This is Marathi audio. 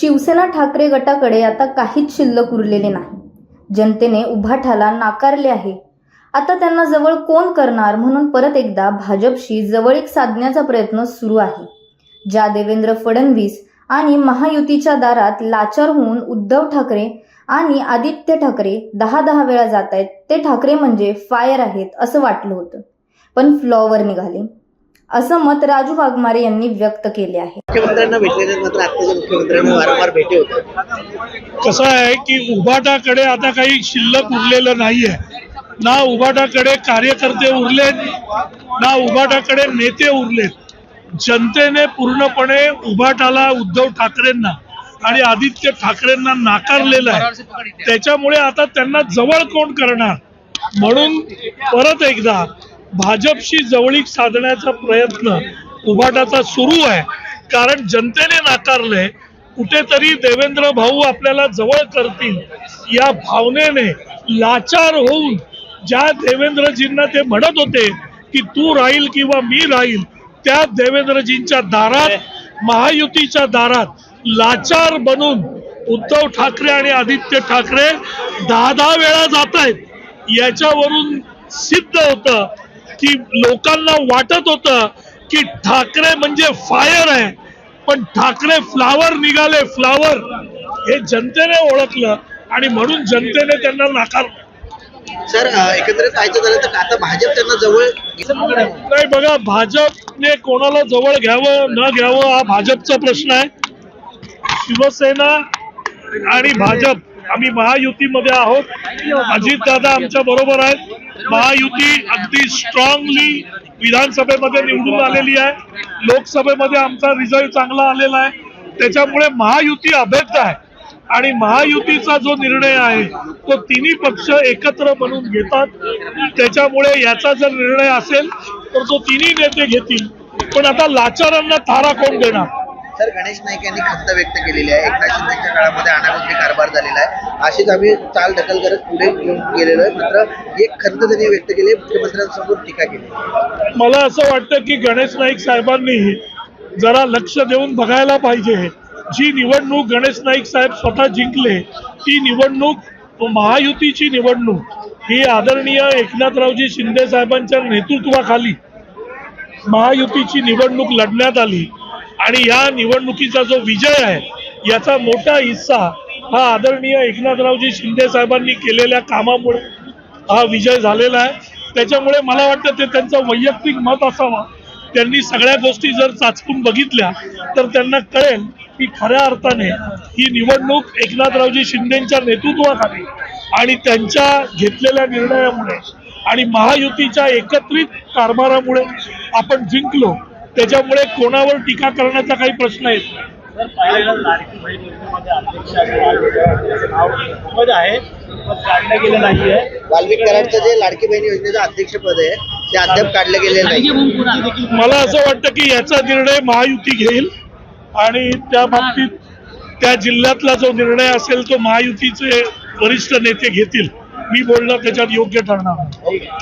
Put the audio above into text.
शिवसेना ठाकरे गटाकडे आता काहीच शिल्लक उरलेले नाही. जनतेने उभाठाला नाकारले आहे. आता त्यांना जवळ कोण करणार म्हणून परत एकदा भाजपशी जवळीक साधण्याचा प्रयत्न सुरू आहे. ज्या देवेंद्र फडणवीस आणि महायुतीच्या दारात लाचार होऊन उद्धव ठाकरे आणि आदित्य ठाकरे दहा दहा वेळा जात आहेत ते ठाकरे म्हणजे फायर आहेत असं वाटलं होतं. पण फ्लॉवर निघाले. असं मत राजू वाघमारे यांनी व्यक्त केले आहे. मुख्यमंत्र्यांना भेटलेले मात्र आत्ताच्या मुख्यमंत्र्यांना वारंवार भेटी होतात कसं आहे की उभाटाकडे आता काही शिल्लक उरलेलं नाहीये. ना उभाटाकडे कार्यकर्ते उरलेत ना उभाटाकडे नेते उरलेत. जनतेने पूर्णपणे उभाटाला उद्धव ठाकरेंना आणि आदित्य ठाकरेंना नाकारलेलं आहे. त्याच्यामुळे आता त्यांना जवळ कोण करणार? म्हणून परत एकदा भाजपशी जवळीक साधण्याचा प्रयत्न उभाटाचा सुरू आहे. कारण जनतेने नाकारले कुठेतरी देवेंद्र भाऊ आपल्याला जवळ करतील. या भावनेने लाचार होऊन ज्या देवेंद्रजींना ते म्हणत होते की तू राहील किंवा मी राहील त्या देवेंद्रजींच्या दारात महायुतीच्या दारात लाचार बनून उद्धव ठाकरे आणि आदित्य ठाकरे दहा दहा वेळा जात आहेत याच्यावरून सिद्ध होतं की लोकांना वाटत होतं की ठाकरे म्हणजे फायर आहे. पण ठाकरे फ्लावर निघाले. फ्लावर हे जनतेने ओळखलं आणि म्हणून जनतेने त्यांना नाकार सर पाहायचं झालं तर आता भाजप त्यांना जवळ नाही बघा भाजपने कोणाला जवळ घ्यावं न घ्यावं हा भाजपचा प्रश्न आहे. शिवसेना आणि भाजप. आम्ही महायुतीमध्ये आहोत. अजितदादा आमच्या बरोबर आहेत. महायुती अगदी स्ट्रॉंगली विधानसभेमध्ये निवडून आलेली आहे. लोकसभेमध्ये आमचा रिझल्ट चांगला आलेला आहे. त्याच्यामुळे महायुती अभेद्य आहे. आणि महायुतीचा जो निर्णय आहे तो तिन्ही पक्ष एकत्र बनून घेतात. त्याच्यामुळे याचा जर निर्णय असेल तर तो तिन्ही नेते घेतील. पण आता लाचारांना थारा कोण देणार? सर गणेश नाईक यांनी खंत व्यक्त केलेली आहे. एकनाथ शिंदेच्या काळामध्ये अनागोंदी कारभार झालेला आहे. अशीच आम्ही चाल ढकल करत पुढे घेऊन गेलेलो आहे. मात्र एक खंत त्यांनी व्यक्त केली मुख्यमंत्र्यांसमोर टीका केली मला असं वाटतं की गणेश नाईक साहेबांनी जरा लक्ष देऊन बघायला पाहिजे. जी निवडणूक गणेश नाईक साहेब स्वतः जिंकले ती निवडणूक महायुतीची निवडणूक ही आदरणीय एकनाथरावजी शिंदे साहेबांच्या नेतृत्वाखाली महायुतीची निवडणूक लढण्यात आली. आणि या निवडणुकीचा जो विजय आहे याचा मोठा हिस्सा हा आदरणीय एकनाथरावजी शिंदे साहेबांनी केलेल्या कामामुळे हा विजय झालेला आहे. त्याच्यामुळे मला वाटतं ते त्यांचं वैयक्तिक मत असावा. त्यांनी सगळ्या गोष्टी जर चाचपून बघितल्या तर त्यांना कळेल की खऱ्या अर्थाने ही निवडणूक एकनाथरावजी शिंदेच्या नेतृत्वाखाली आणि त्यांच्या घेतलेल्या निर्णयामुळे आणि महायुतीच्या एकत्रित कारभारामुळे आपण जिंकलो त्याच्यामुळे कोणावर टीका करण्याचा काही प्रश्न येत नाही. जे लाडकी बहिणी योजनेचं अध्यक्षपद आहे ते अद्याप काढलं गेलेलं नाही मला असं वाटतं की याचा निर्णय महायुती घेईल आणि त्या बाबतीत त्या जिल्ह्यातला जो निर्णय असेल तो महायुतीचे वरिष्ठ नेते घेतील. मी बोलणं त्याच्यात योग्य ठरणार.